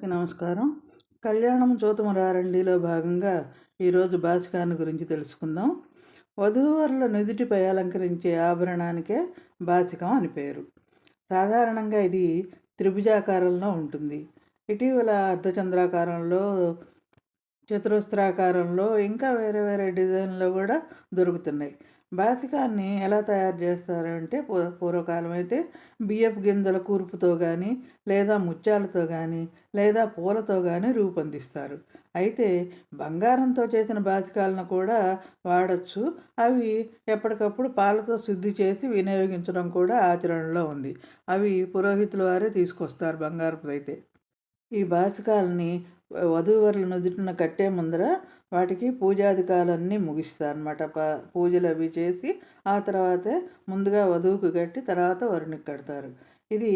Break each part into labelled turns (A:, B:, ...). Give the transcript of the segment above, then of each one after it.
A: అందరికీ నమస్కారం. కళ్యాణం చూతమరారండిలో భాగంగా ఈరోజు బాసికాన్ని గురించి తెలుసుకుందాం. వధూవరుల నుదుటిపై అలంకరించే ఆభరణానికే బాసికం అని పేరు. సాధారణంగా ఇది త్రిభుజాకారంలో ఉంటుంది. ఇటీవల అర్ధచంద్రాకారంలో చతురస్రాకారంలో ఇంకా వేరే వేరే డిజైన్లో కూడా దొరుకుతున్నాయి. బాసికాన్ని ఎలా తయారు చేస్తారంటే పూ పూర్వకాలం అయితే బియ్యపు గింజల కూర్పుతో కానీ లేదా ముత్యాలతో కానీ లేదా పూలతో కానీ రూపొందిస్తారు. అయితే బంగారంతో చేసిన బాసికాలను కూడా వాడచ్చు. అవి ఎప్పటికప్పుడు పాలతో శుద్ధి చేసి వినియోగించడం కూడా ఆచరణలో ఉంది. అవి పురోహితుల వారే తీసుకొస్తారు బంగారపు అయితే. ఈ బాసికాలని వధూవరుల నుదుటిన కట్టే ముందర వాటికి పూజాధికాలన్నీ ముగిస్తారనమాట ప పూజలు అవి చేసి ఆ తర్వాతే ముందుగా వధువుకు కట్టి తర్వాత వరునికి కడతారు. ఇది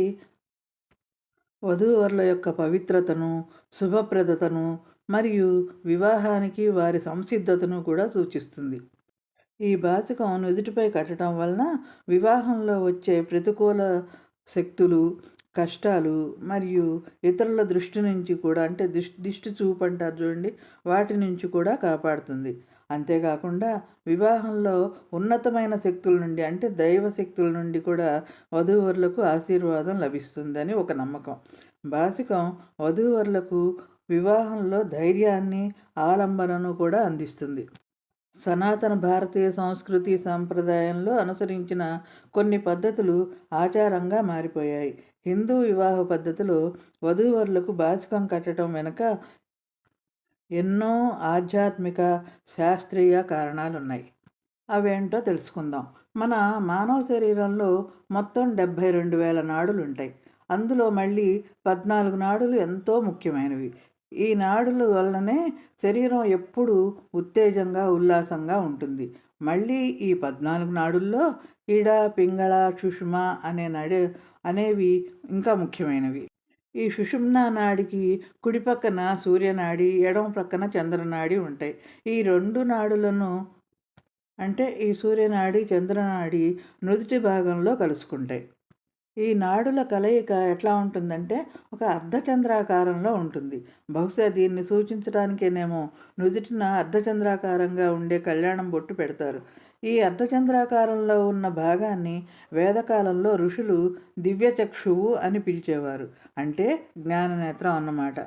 A: వధూవరుల యొక్క పవిత్రతను శుభప్రదతను మరియు వివాహానికి వారి సంసిద్ధతను కూడా సూచిస్తుంది. ఈ బాసికం నుదుటిపై కట్టడం వలన వివాహంలో వచ్చే ప్రతికూల శక్తులు కష్టాలు మరియు ఇతరుల దృష్టి నుంచి కూడా అంటే దిష్టి దిష్టి చూపు అంటారు చూడండి వాటి నుంచి కూడా కాపాడుతుంది. అంతేకాకుండా వివాహంలో ఉన్నతమైన శక్తుల నుండి అంటే దైవ శక్తుల నుండి కూడా వధూవరులకు ఆశీర్వాదం లభిస్తుందని ఒక నమ్మకం. బాసికం వధూవరులకు వివాహంలో ధైర్యాన్ని ఆలంబనను కూడా అందిస్తుంది. సనాతన భారతీయ సంస్కృతి సాంప్రదాయంలో అనుసరించిన కొన్ని పద్ధతులు ఆచారంగా మారిపోయాయి. హిందూ వివాహ పద్ధతిలో వధూవరులకు బాసికం కట్టడం వెనుక ఎన్నో ఆధ్యాత్మిక శాస్త్రీయ కారణాలు ఉన్నాయి అవేంటో తెలుసుకుందాం. మన మానవ శరీరంలో మొత్తం డెబ్భై రెండు వేల నాడులు ఉంటాయి అందులో మళ్ళీ పద్నాలుగు నాడులు ఎంతో ముఖ్యమైనవి. ఈ నాడుల వలనే శరీరం ఎప్పుడూ ఉత్తేజంగా ఉల్లాసంగా ఉంటుంది. మళ్ళీ ఈ పద్నాలుగు నాడుల్లో ఇడ పింగళ సుషుమ అనే నడి అనేవి ఇంకా ముఖ్యమైనవి. ఈ సుషుమ్నా నాడికి కుడి పక్కన సూర్యనాడి ఎడమ ప్రక్కన చంద్రనాడి ఉంటాయి. ఈ రెండు నాడులను అంటే ఈ సూర్యనాడి చంద్రనాడి నుదుటి భాగంలో కలుసుకుంటాయి. ఈ నాడుల కలయిక ఎట్లా ఉంటుందంటే ఒక అర్ధచంద్రాకారంలో ఉంటుంది. బహుశా దీన్ని సూచించడానికేనేమో నుదుటిన అర్ధచంద్రాకారంగా ఉండే కళ్యాణం బొట్టు పెడతారు. ఈ అర్ధచంద్రాకారంలో ఉన్న భాగాన్ని వేదకాలంలో ఋషులు దివ్యచక్షువు అని పిలిచేవారు. అంటే జ్ఞాననేత్రం అన్నమాట.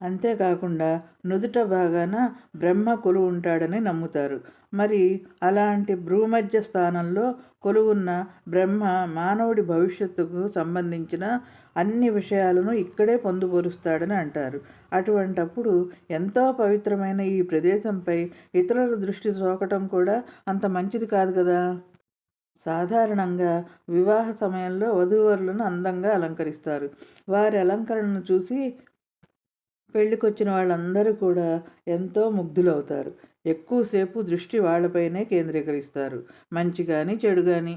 A: అంతేకాకుండా నుదుట భాగాన బ్రహ్మ కొలువు ఉంటాడని నమ్ముతారు. మరి అలాంటి భ్రూమధ్య స్థానంలో కొలువున్న బ్రహ్మ మానవుడి భవిష్యత్తుకు సంబంధించిన అన్ని విషయాలను ఇక్కడే పొందుపరుస్తాడని అంటారు. అటువంటప్పుడు ఎంతో పవిత్రమైన ఈ ప్రదేశంపై ఇతరుల దృష్టి సోకటం కూడా అంత మంచిది కాదు కదా? సాధారణంగా వివాహ సమయంలో వధూవరులను అందంగా అలంకరిస్తారు. వారి అలంకరణను చూసి పెళ్ళికొచ్చిన వాళ్ళందరూ కూడా ఎంతో ముగ్ధులవుతారు. ఎక్కువసేపు దృష్టి వాళ్ళపైనే కేంద్రీకరిస్తారు. మంచి కానీ చెడు కానీ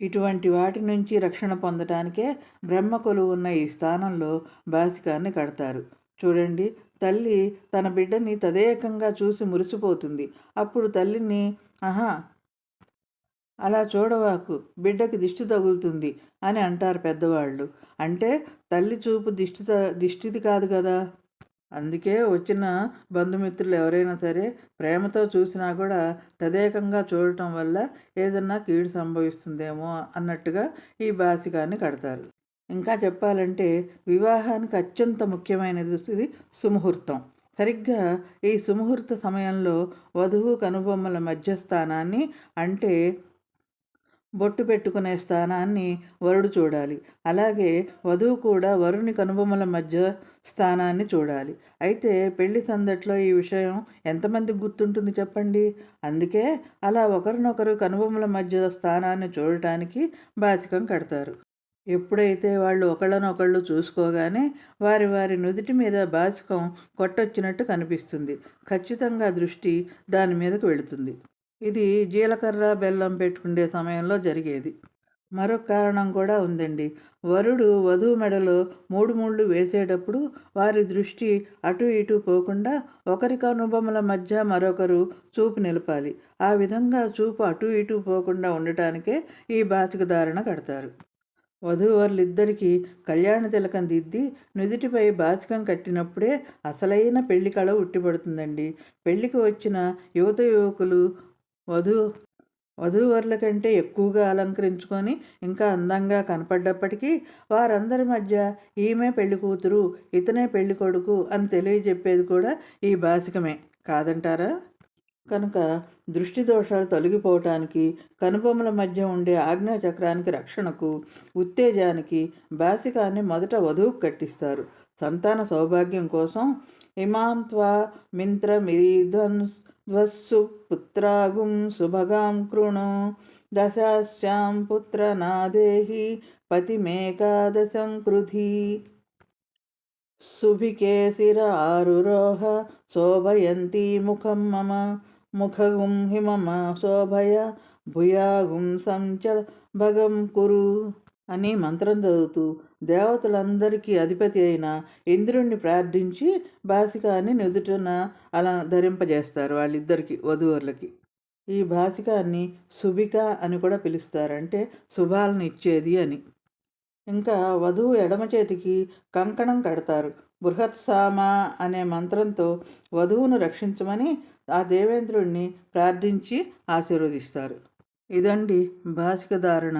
A: ఇటువంటి వాటి నుంచి రక్షణ పొందటానికే బ్రహ్మకులు ఉన్న ఈ స్థానంలో బాసికాన్ని కడతారు. చూడండి తల్లి తన బిడ్డని తదేకంగా చూసి మురిసిపోతుంది. అప్పుడు తల్లిని ఆహా అలా చూడవాకు బిడ్డకి దిష్టి తగులుతుంది అని అంటారు పెద్దవాళ్ళు. అంటే తల్లి చూపు దిష్టి దిష్టిది కాదు కదా. అందుకే వచ్చిన బంధుమిత్రులు ఎవరైనా సరే ప్రేమతో చూసినా కూడా తదేకంగా చూడటం వల్ల ఏదన్నా కీడు సంభవిస్తుందేమో అన్నట్టుగా ఈ బాసికాన్ని కడతారు. ఇంకా చెప్పాలంటే వివాహానికి అత్యంత ముఖ్యమైనది ఇది సుముహూర్తం. సరిగ్గా ఈ సుముహూర్త సమయంలో వధువు కనుబొమ్మల మధ్యస్థానాన్ని అంటే బొట్టు పెట్టుకునే స్థానాన్ని వరుడు చూడాలి. అలాగే వధువు కూడా వరుని కనుబొమ్మల మధ్య స్థానాన్ని చూడాలి. అయితే పెళ్ళి సందట్లో ఈ విషయం ఎంతమందికి గుర్తుంటుంది చెప్పండి? అందుకే అలా ఒకరినొకరు కనుబొమ్మల మధ్య స్థానాన్ని చూడటానికి బాధికం కడతారు. ఎప్పుడైతే వాళ్ళు ఒకళ్ళనొకళ్ళు చూసుకోగానే వారి వారి నుదుటి మీద బాసికం కొట్టొచ్చినట్టు కనిపిస్తుంది. ఖచ్చితంగా దృష్టి దాని మీదకు వెళుతుంది. ఇది జీలకర్ర బెల్లం పెట్టుకునే సమయంలో జరిగేది. మరొక కారణం కూడా ఉందండి. వరుడు వధువు మెడలో మూడు ముళ్ళు వేసేటప్పుడు వారి దృష్టి అటు ఇటు పోకుండా ఒకరి కనుబొమ్మల మధ్య మరొకరు చూపు నిలపాలి. ఆ విధంగా చూపు అటు ఇటు పోకుండా ఉండటానికే ఈ బాసిక ధారణ కడతారు. వధూవరులిద్దరికీ కళ్యాణ తిలకం దిద్ది నుదుటిపై బాసికం కట్టినప్పుడే అసలైన పెళ్ళి కళ ఉట్టిపడుతుందండి. పెళ్ళికి వచ్చిన యువత యువకులు వధు వధూవరుల కంటే ఎక్కువగా అలంకరించుకొని ఇంకా అందంగా కనపడ్డప్పటికీ వారందరి మధ్య ఈమె పెళ్ళి కూతురు ఇతనే పెళ్ళి కొడుకు అని తెలియజెప్పేది కూడా ఈ భాసికమే కాదంటారా? కనుక దృష్టి దోషాలు తొలగిపోవటానికి కనుబొమ్మల మధ్య ఉండే ఆజ్ఞాచక్రానికి రక్షణకు ఉత్తేజానికి బాసికాన్ని మొదట వధువుకు కట్టిస్తారు. సంతాన సౌభాగ్యం కోసం ఇమాం త్వా మిత్రమిధ్వస్సు పుత్రాగుం సుభగాం కృణు దశాశ్యాం పుత్ర నాదేహి పతిమేకాదశం కృధి సుభికే ఆరురోహ శోభయంతి ముఖం మమ ముఖగుం హిమమ శోభయ భూయాగుం సంచ భగం కురు అని మంత్రం చదువుతూ దేవతలందరికీ అధిపతి అయిన ఇంద్రుణ్ణి ప్రార్థించి బాసికాన్ని నుదుటన అలా ధరింపజేస్తారు వాళ్ళిద్దరికి వధువులకి ఈ బాసికాన్ని సుభిక అని కూడా పిలుస్తారు. అంటే శుభాలను ఇచ్చేది అని. ఇంకా వధువు ఎడమ చేతికి కంకణం కడతారు. బృహత్సామ అనే మంత్రంతో వధువును రక్షించమని ఆ దేవేంద్రుణ్ణి ప్రార్థించి ఆశీర్వదిస్తారు. ఇదండి భాషిక ధారణ.